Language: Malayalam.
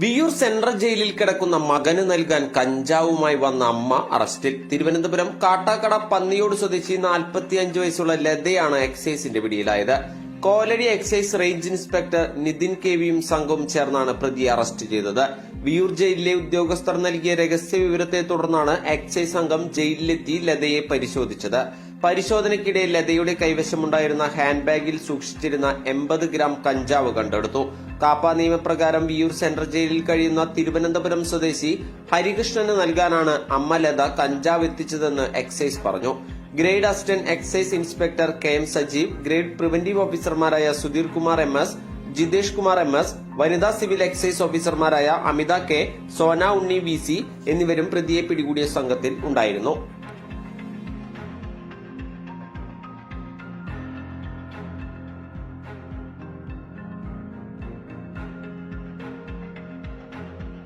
വിയൂർ സെൻട്രൽ ജയിലിൽ കിടക്കുന്ന മകന് നൽകാൻ കഞ്ചാവുമായി വന്ന അമ്മ അറസ്റ്റിൽ. തിരുവനന്തപുരം കാട്ടാക്കട പന്നിയോട് സ്വദേശി 45 വയസ്സുള്ള ലതയാണ് എക്സൈസിന്റെ പിടിയിലായത്. Koladi excise range inspector Nithin K വിയും സംഘവും ചേർന്നാണ് പ്രതിയെ അറസ്റ്റ് ചെയ്തത്. വിയൂർ ജയിലിലെ ഉദ്യോഗസ്ഥർ നൽകിയ രഹസ്യ വിവരത്തെ തുടർന്നാണ് എക്സൈസ് സംഘം ജയിലിലെത്തി ലതയെ പരിശോധിച്ചത്. പരിശോധനയ്ക്കിടെ ലതയുടെ കൈവശമുണ്ടായിരുന്ന ഹാൻഡ് ബാഗിൽ സൂക്ഷിച്ചിരുന്ന എൺപത് ഗ്രാം കഞ്ചാവ് കണ്ടെടുത്തു. കാപ്പ നിയമപ്രകാരം വിയൂർ സെൻട്രൽ ജയിലിൽ കഴിയുന്ന തിരുവനന്തപുരം സ്വദേശി ഹരികൃഷ്ണന് നൽകാനാണ് അമ്മ ലത കഞ്ചാവ് എത്തിച്ചതെന്ന് എക്സൈസ് പറഞ്ഞു. Grade assistant excise inspector K M Sajeev grade preventive ഓഫീസർമാരായ Sudheer Kumar M S Jithesh Kumar M S വനിതാ സിവിൽ എക്സൈസ് ഓഫീസർമാരായ Amitha K Sona Unni V C എന്നിവരും പ്രതിയെ പിടികൂടിയ സംഘത്തിൽ ഉണ്ടായിരുന്നു.